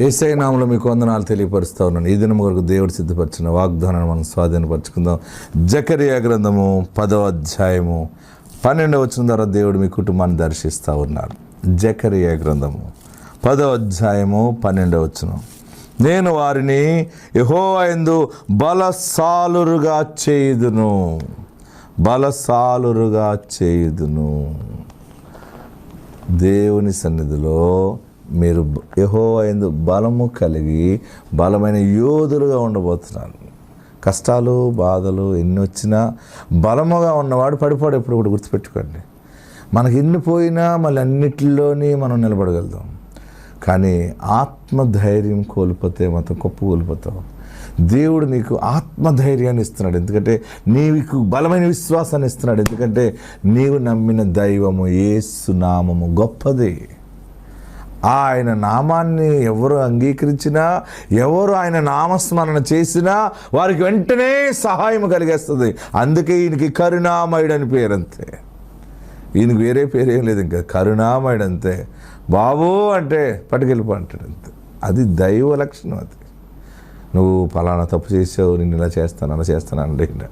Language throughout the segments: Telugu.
ఏసై నామంలో మీకు వందనాలు తెలియపరుస్తూ ఉన్నాను. ఈ దినం వరకు దేవుడు సిద్ధపరిచిన వాగ్దానాన్ని మనం స్వాధీనపరచుకుందాం. జకరియా గ్రంథము పదవ అధ్యాయము పన్నెండవ వచ్చిన ద్వారా దేవుడు మీ కుటుంబాన్ని దర్శిస్తూ ఉన్నారు. జకరియా గ్రంథము పదవ అధ్యాయము పన్నెండవ వచ్చిన నేను వారిని యహోవయందు బలసాలురుగా చేయుదును. బలసాలురుగా చేయుదును. దేవుని సన్నిధిలో మీరు యహో ఎందు బలము కలిగి బలమైన యోధులుగా ఉండబోతున్నారు. కష్టాలు బాధలు ఎన్ని వచ్చినా బలముగా ఉన్నవాడు పడిపోడు ఎప్పుడు కూడా గుర్తుపెట్టుకోండి. మనకి ఎన్ని పోయినా మళ్ళీ అన్నిటిలోని మనం నిలబడగలుగుతాం. కానీ ఆత్మధైర్యం కోల్పోతే మాత్రం గొప్ప కోల్పోతాం. దేవుడు నీకు ఆత్మధైర్యాన్ని ఇస్తున్నాడు. ఎందుకంటే నీకు బలమైన విశ్వాసాన్ని ఇస్తున్నాడు. ఎందుకంటే నీవు నమ్మిన దైవము ఏసు నామము గొప్పది. ఆయన నామాన్ని ఎవరు అంగీకరించినా ఎవరు ఆయన నామస్మరణ చేసినా వారికి వెంటనే సహాయం కలిగేస్తుంది. అందుకే ఈయనకి కరుణామయుడు అని పేరు అంతే ఈయనకి వేరే పేరు ఏం లేదు ఇంకా కరుణామయుడు అంతే బాబు అంటే పట్టుకెళ్ళిపో అంటాడు అంతే అది దైవ లక్షణం అది. నువ్వు పలానా తప్పు చేసావు నేను ఇలా చేస్తాను అలా చేస్తాను అంటే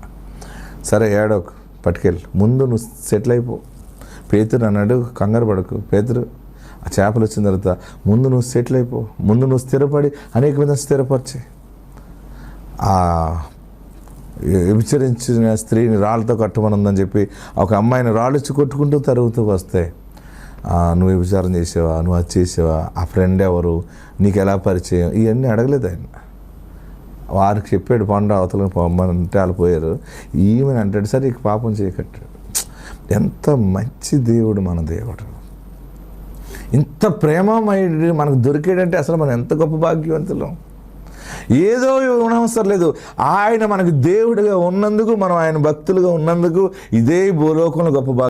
సరే ఏడోకు పట్టుకెళ్ళి. ముందు నువ్వు సెటిల్ అయిపో. పేతురు అన్నాడు కంగారు పడకు. పేతురు ఆ చేపలు వచ్చిన తర్వాత ముందు నువ్వు సెటిల్ అయిపో. ముందు నువ్వు స్థిరపడి అనేక విధంగా స్థిరపరిచే. ఆ విచరించిన స్త్రీని రాళ్ళతో కట్టమనుందని చెప్పి ఒక అమ్మాయిని రాళ్ళిచ్చి కొట్టుకుంటూ తరుగుతూ వస్తే నువ్వు విచారం చేసావా? నువ్వు అది చేసావా? ఆ ఫ్రెండ్ ఎవరు? నీకు ఎలా పరిచయం? ఇవన్నీ అడగలేదు ఆయన. వారికి చెప్పాడు పండు అవతల పొమ్మనంటే వాళ్ళు పోయారు. ఈమెను అంటాడు సరే ఇక పాపం చేయకట్టాడు. ఎంత మంచి దేవుడు మన దేవుడు. ఇంత ప్రేమమయుడు మనకు దొరికాడంటే అసలు మనం ఎంత గొప్ప భాగ్యవంతులం? ఏదో ఉండవసరం లేదు. ఆయన మనకు దేవుడిగా ఉన్నందుకు మనం ఆయన భక్తులుగా ఉన్నందుకు ఇదే భూలోకంలో గొప్ప భాగ్యం